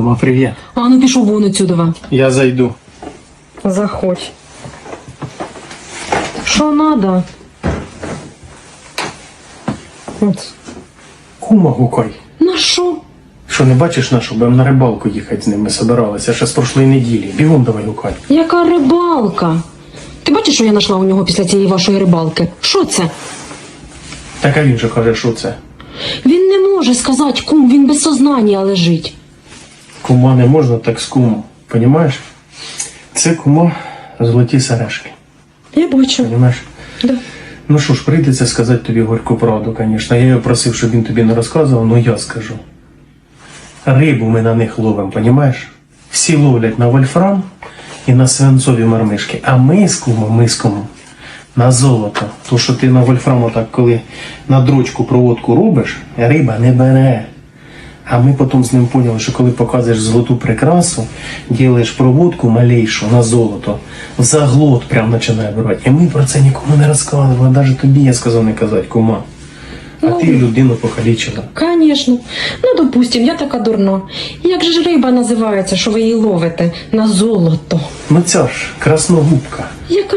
Кума, привіт. А ну пішов вон отсюда. Я зайду. Заходь. Що надо? От. Кума гукай. На що? Що не бачиш нашу, будемо на рибалку їхати з ними собиралися ще з прошлої неділі. Бігом давай гукай. Яка рибалка? Ти бачиш, що я знайшла у нього після цієї вашої рибалки? Що це? Так а він же каже, що це. Він не може сказати, кум, він без сознання лежить. Кума не можна так з кумом. Понімаєш? Це кума золоті сережки. Я бачу. Понімаєш? Да. Ну що ж, прийдеться сказати тобі горьку правду, звісно. Я його просив, щоб він тобі не розказував, ну я скажу. Рибу ми на них ловимо, понімаєш? Всі ловлять на вольфрам і на свинцові мармишки, а ми з кумом, ми з кумом на золото. То, що ти на вольфрам отак, коли на дрочку проводку робиш, риба не бере. А ми потім з ним поняли, що коли показуєш золоту прикрасу, ділиш проводку малейшу на золото, заглот прям починає брати. І ми про це нікому не розказували, навіть тобі я сказав не казати, кума. А ти людину покалічила. Конечно. Ну, допустим, я така дурна. Як же ж риба називається, що ви її ловите на золото? Ну ця ж красногубка, Яка?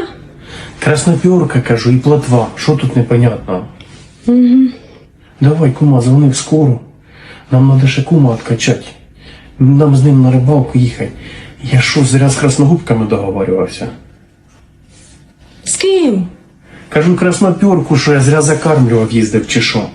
краснопьорка, кажу, і плотва. Що тут непонятно? Угу. Давай, кума, дзвони в скору. Нам надо ще кума откачати. Нам з ним на рибалку їхати. Я що, зря з красногубками договарювався? З ким? Кажу краснопьорку, що я зря закармлював, їздив чи що.